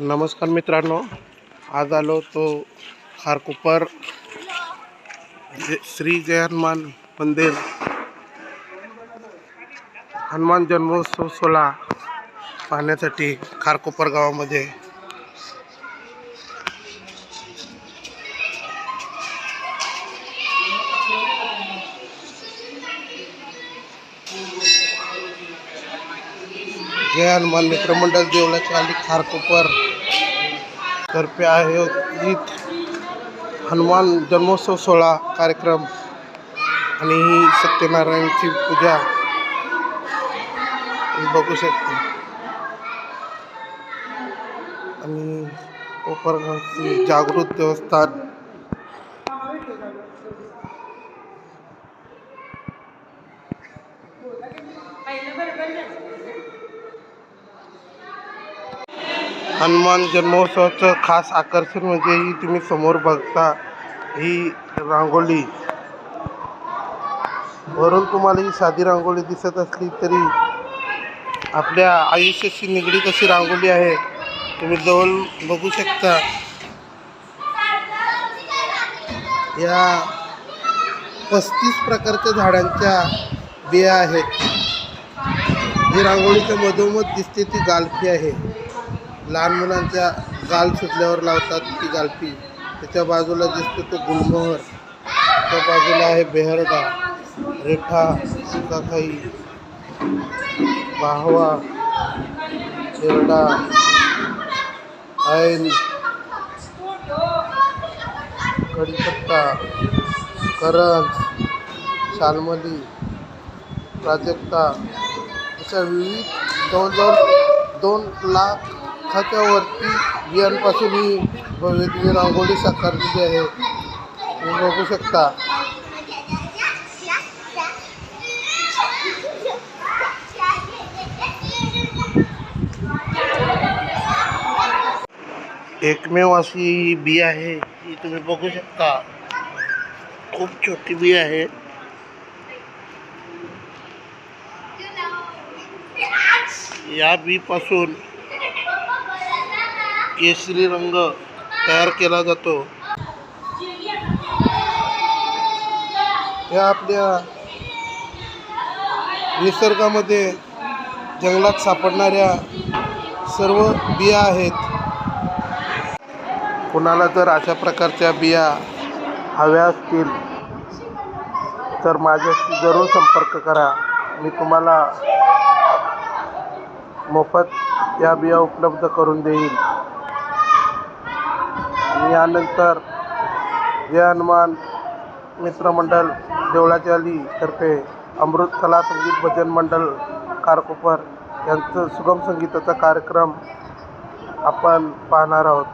नमस्कार मित्रांनो आज आलो तो खारकोपर. जे- श्री जय हनुमान मंदिर. हनुमान जन्मोत्सव सोहळा पाहण्यासाठी खारकोपर गावामध्ये. जय हनुमान मित्रमंडळ देवळाच्या आली खारकोपर. तर्फे आयोजित हनुमान जन्मोत्सव सोहळा कार्यक्रम आणि ही सत्यनारायणची पूजा बघू शकते. आणि कोपरगावची जागृत देवस्थान. हनुमान जन्मोत्सवाचं खास आकर्षण म्हणजे ही तुम्ही समोर बघता ही रांगोळी. वरून तुम्हाला ही साधी रांगोळी दिसत असली तरी आपल्या आयुष्याशी निगडीत अशी रांगोळी आहे. तुम्ही जवळ बघू शकता. या पस्तीस प्रकारच्या झाडांच्या बिया आहेत. जी रांगोळीच्या मधोमध दिसते ती गालफी आहे. लहान मुलांच्या गाल सुटल्यावर लावतात ती गालपी. त्याच्या बाजूला दिसतो तो गुलमोहर. त्या बाजूला आहे बेहरडा रेठा सुकाखाई बाहवा शेरडा ऐन कडीपत्ता करंज शालमली प्राजक्ता अशा विविध जवळजवळ दोन लाख लाखाच्या वरती बियांपासून ही भव्यदिव्य रांगोळी साकारलेली आहे. तुम्ही बघू शकता. एकमेव अशी ही बी आहे ही तुम्ही बघू शकता. खूप छोटी बी आहे. या बीपासून केसरी रंग तयार केला जातो. या आपल्या निसर्गामध्ये जंगलात सापडणाऱ्या सर्व बिया आहेत. कुणाला जर अशा प्रकारच्या बिया हव्या असतील तर माझ्याशी जरूर संपर्क करा. मी तुम्हाला मोफत या बिया उपलब्ध करून देईल. यानंतर जय हनुमान मित्रमंडळ देवळाची अली तर्फे अमृत कला संगीत भजन मंडळ कारकोपर यांचं सुगम संगीताचा कार्यक्रम आपण पाहणार आहोत.